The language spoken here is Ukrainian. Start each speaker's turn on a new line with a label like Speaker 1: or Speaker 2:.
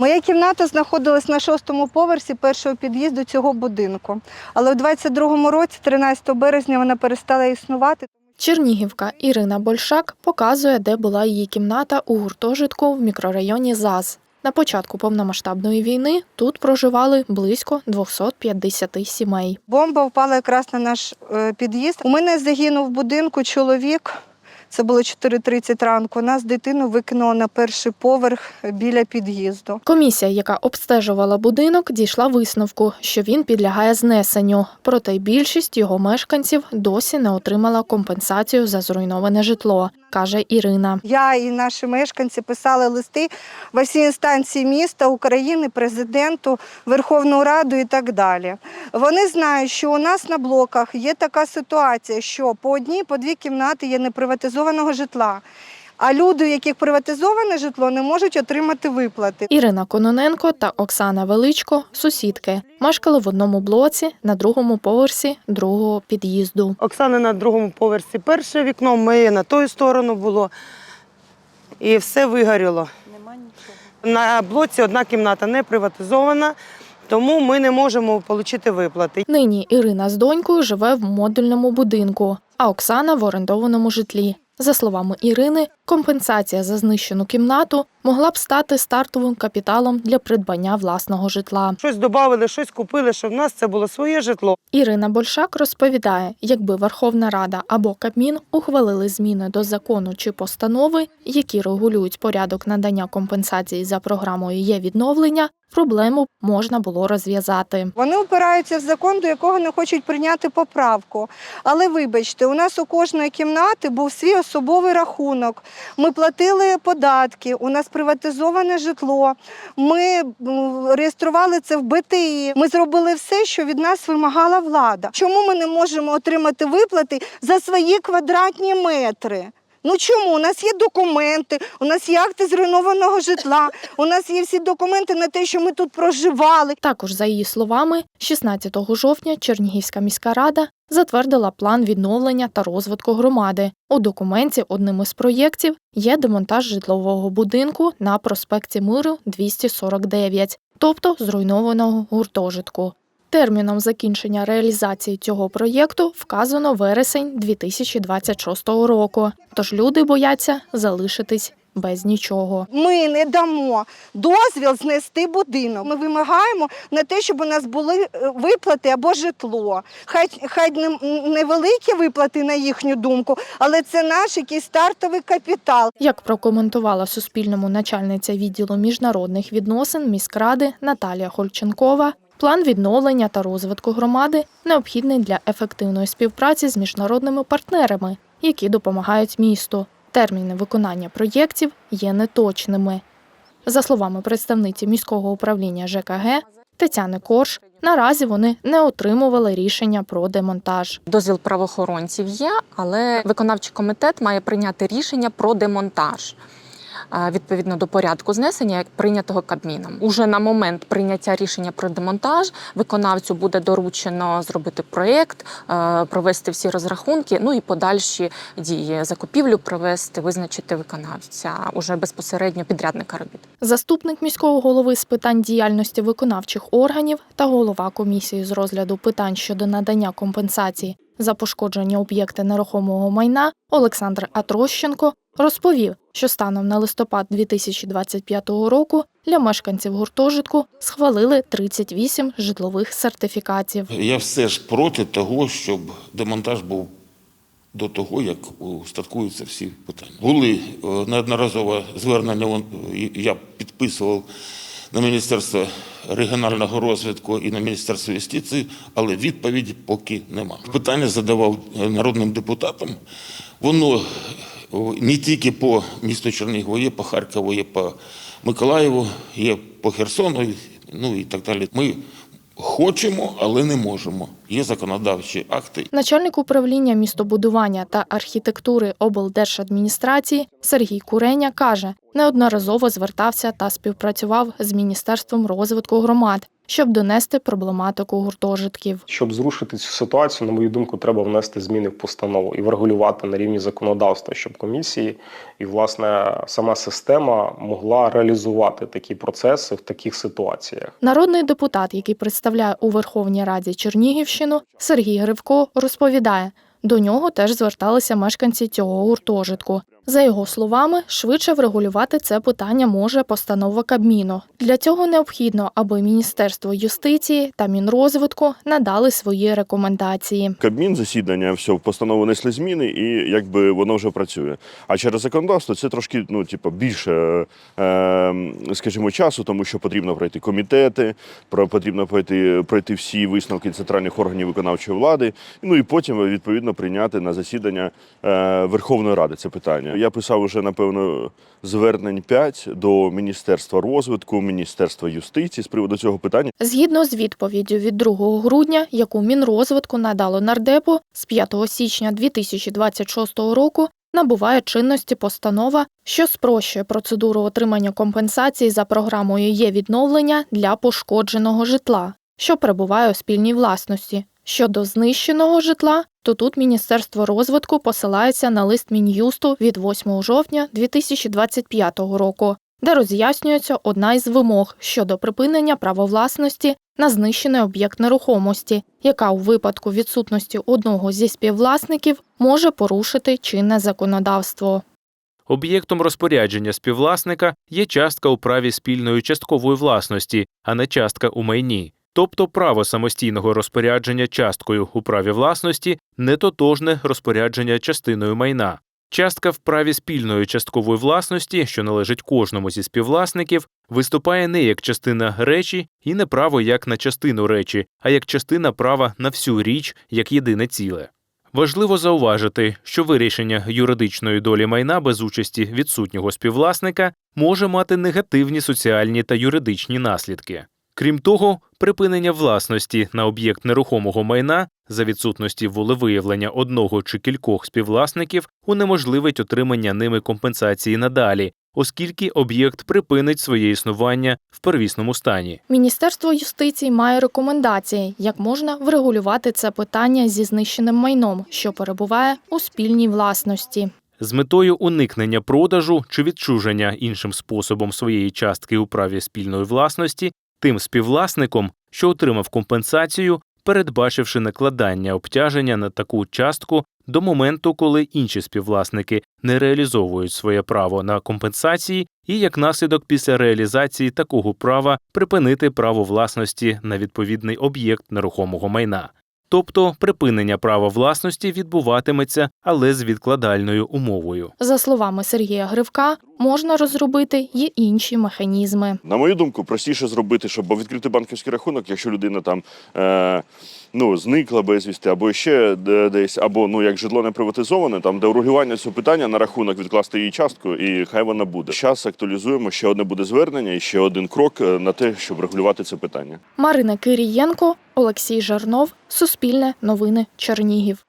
Speaker 1: Моя кімната знаходилась на шостому поверсі першого під'їзду цього будинку. Але у 22-му році, 13 березня, вона перестала існувати.
Speaker 2: Чернігівка Ірина Большак показує, де була її кімната у гуртожитку в мікрорайоні ЗАЗ. На початку повномасштабної війни тут проживали близько 250 сімей.
Speaker 1: Бомба впала якраз на наш е, під'їзд. У мене загинув в будинку чоловік. Це було 4.30 ранку. Нас дитину викинуло на перший поверх біля під'їзду.
Speaker 2: Комісія, яка обстежувала будинок, дійшла висновку, що він підлягає знесенню. Проте більшість його мешканців досі не отримала компенсацію за зруйноване житло, каже Ірина.
Speaker 1: Я і наші мешканці писали листи в всі інстанції міста, України, президенту, Верховну Раду і так далі. Вони знають, що у нас на блоках є така ситуація, що по одній, по дві кімнати є неприватизованого житла. А люди, у яких приватизоване житло, не можуть отримати виплати.
Speaker 2: Ірина Кононенко та Оксана Величко сусідки мешкали в одному блоці на другому поверсі другого під'їзду.
Speaker 3: Оксана на другому поверсі перше вікно, моє на тою сторону було. І все вигоріло. Нема нічого. На блоці одна кімната не приватизована, тому ми не можемо отримати виплати.
Speaker 2: Нині Ірина з донькою живе в модульному будинку, а Оксана в орендованому житлі. За словами Ірини, компенсація за знищену кімнату могла б стати стартовим капіталом для придбання власного житла.
Speaker 3: Щось додали, щось купили, щоб в нас це було своє житло.
Speaker 2: Ірина Большак розповідає, якби Верховна Рада або Кабмін ухвалили зміни до закону чи постанови, які регулюють порядок надання компенсації за програмою є відновлення, проблему можна було розв'язати.
Speaker 1: Вони опираються в закон, до якого не хочуть прийняти поправку. Але вибачте, у нас у кожної кімнати був свій особовий рахунок. Ми платили податки, у нас приватизоване житло. Ми реєстрували це в БТІ. Ми зробили все, що від нас вимагала влада. Чому ми не можемо отримати виплати за свої квадратні метри? Ну чому? У нас є документи, у нас є акти зруйнованого житла, у нас є всі документи на те, що ми тут проживали.
Speaker 2: Також, за її словами, 16 жовтня Чернігівська міська рада затвердила план відновлення та розвитку громади. У документі одним із проєктів є демонтаж житлового будинку на проспекті Миру 249, тобто зруйнованого гуртожитку. Терміном закінчення реалізації цього проєкту вказано вересень 2026 року. Тож люди бояться залишитись без нічого.
Speaker 1: Ми не дамо дозвіл знести будинок. Ми вимагаємо на те, щоб у нас були е, виплати або житло. Хай хай невеликі виплати на їхню думку, але це наш якийсь стартовий капітал.
Speaker 2: Як прокоментувала Суспільному начальниця відділу міжнародних відносин міськради Наталія Хольченкова, план відновлення та розвитку громади необхідний для ефективної співпраці з міжнародними партнерами, які допомагають місту. Терміни виконання проєктів є неточними. За словами представниці міського управління ЖКГ Тетяни Корж, наразі вони не отримували рішення про демонтаж.
Speaker 4: Дозвіл правоохоронців є, але виконавчий комітет має прийняти рішення про демонтаж. Відповідно до порядку знесення, як прийнятого Кабміном, уже на момент прийняття рішення про демонтаж виконавцю буде доручено зробити проєкт, провести всі розрахунки, ну і подальші дії закупівлю провести, визначити виконавця уже безпосередньо підрядника робіт.
Speaker 2: Заступник міського голови з питань діяльності виконавчих органів та голова комісії з розгляду питань щодо надання компенсації за пошкодження об'єкта нерухомого майна Олександр Атрощенко розповів, що станом на листопад 2025 року для мешканців гуртожитку схвалили 38 житлових сертифікатів.
Speaker 5: Я все ж проти того, щоб демонтаж був до того, як устаткуються всі питання. Були е, неодноразово звернення, я підписував на Міністерство регіонального розвитку і на Міністерство юстиції, але відповіді поки нема. Питання задавав е, народним депутатам. Воно не тільки по місту Чернігову, є по Харкову, є по Миколаєву, є по Херсону, ну і так далі. Ми хочемо, але не можемо. Є законодавчі акти,
Speaker 2: Начальник управління містобудування та архітектури облдержадміністрації Сергій Куреня каже, неодноразово звертався та співпрацював з Міністерством розвитку громад, щоб донести проблематику гуртожитків.
Speaker 6: Щоб зрушити цю ситуацію, на мою думку, треба внести зміни в постанову і врегулювати на рівні законодавства, щоб комісії і власне сама система могла реалізувати такі процеси в таких ситуаціях.
Speaker 2: Народний депутат, який представляє у Верховній Раді Чернігівщину, Сергій Гривко, розповідає, до нього теж зверталися мешканці цього гуртожитку. За його словами, швидше врегулювати це питання може постанова Кабміну. Для цього необхідно, аби Міністерство юстиції та Мінрозвитку надали свої рекомендації.
Speaker 7: Кабмін засідання, все, в постанову внесли зміни, і якби воно вже працює. А через законодавство це трошки, ну, типу, більше, е, скажімо, часу, тому що потрібно пройти комітети, про- потрібно пройти, пройти всі висновки центральних органів виконавчої влади, ну і потім відповідно прийняти на засідання е, Верховної Ради це питання. Я писав уже, напевно, звернень 5 до Міністерства розвитку, Міністерства юстиції з приводу цього питання.
Speaker 2: Згідно з відповіддю від 2 грудня, яку Мінрозвитку надало нардепу, з 5 січня 2026 року набуває чинності постанова, що спрощує процедуру отримання компенсації за програмою є відновлення для пошкодженого житла, що перебуває у спільній власності. Щодо знищеного житла, то тут Міністерство розвитку посилається на лист Мін'юсту від 8 жовтня 2025 року, де роз'яснюється одна із вимог щодо припинення права власності на знищений об'єкт нерухомості, яка у випадку відсутності одного зі співвласників може порушити чинне законодавство.
Speaker 8: Об'єктом розпорядження співвласника є частка у праві спільної часткової власності, а не частка у майні. Тобто право самостійного розпорядження часткою у праві власності не тотожне розпорядження частиною майна. Частка в праві спільної часткової власності, що належить кожному зі співвласників, виступає не як частина речі і не право як на частину речі, а як частина права на всю річ як єдине ціле. Важливо зауважити, що вирішення юридичної долі майна без участі відсутнього співвласника може мати негативні соціальні та юридичні наслідки. Крім того, припинення власності на об'єкт нерухомого майна за відсутності волевиявлення одного чи кількох співвласників унеможливить отримання ними компенсації надалі, оскільки об'єкт припинить своє існування в первісному стані.
Speaker 2: Міністерство юстиції має рекомендації, як можна врегулювати це питання зі знищеним майном, що перебуває у спільній власності.
Speaker 8: З метою уникнення продажу чи відчуження іншим способом своєї частки у праві спільної власності, тим співвласником, що отримав компенсацію, передбачивши накладання обтяження на таку частку до моменту, коли інші співвласники не реалізовують своє право на компенсації, і як наслідок після реалізації такого права припинити право власності на відповідний об'єкт нерухомого майна. Тобто припинення права власності відбуватиметься, але з відкладальною умовою.
Speaker 2: За словами Сергія Гривка, можна розробити й інші механізми.
Speaker 7: На мою думку, простіше зробити, щоб відкрити банківський рахунок, якщо людина там е, ну, зникла безвісти, або ще десь, або ну як житло не приватизоване, там де урегулювання цього питання на рахунок відкласти її частку, і хай вона буде. Зараз актуалізуємо ще одне буде звернення і ще один крок е, на те, щоб регулювати це питання.
Speaker 2: Марина Кирієнко, Олексій Жарнов, Суспільне новини Чернігів.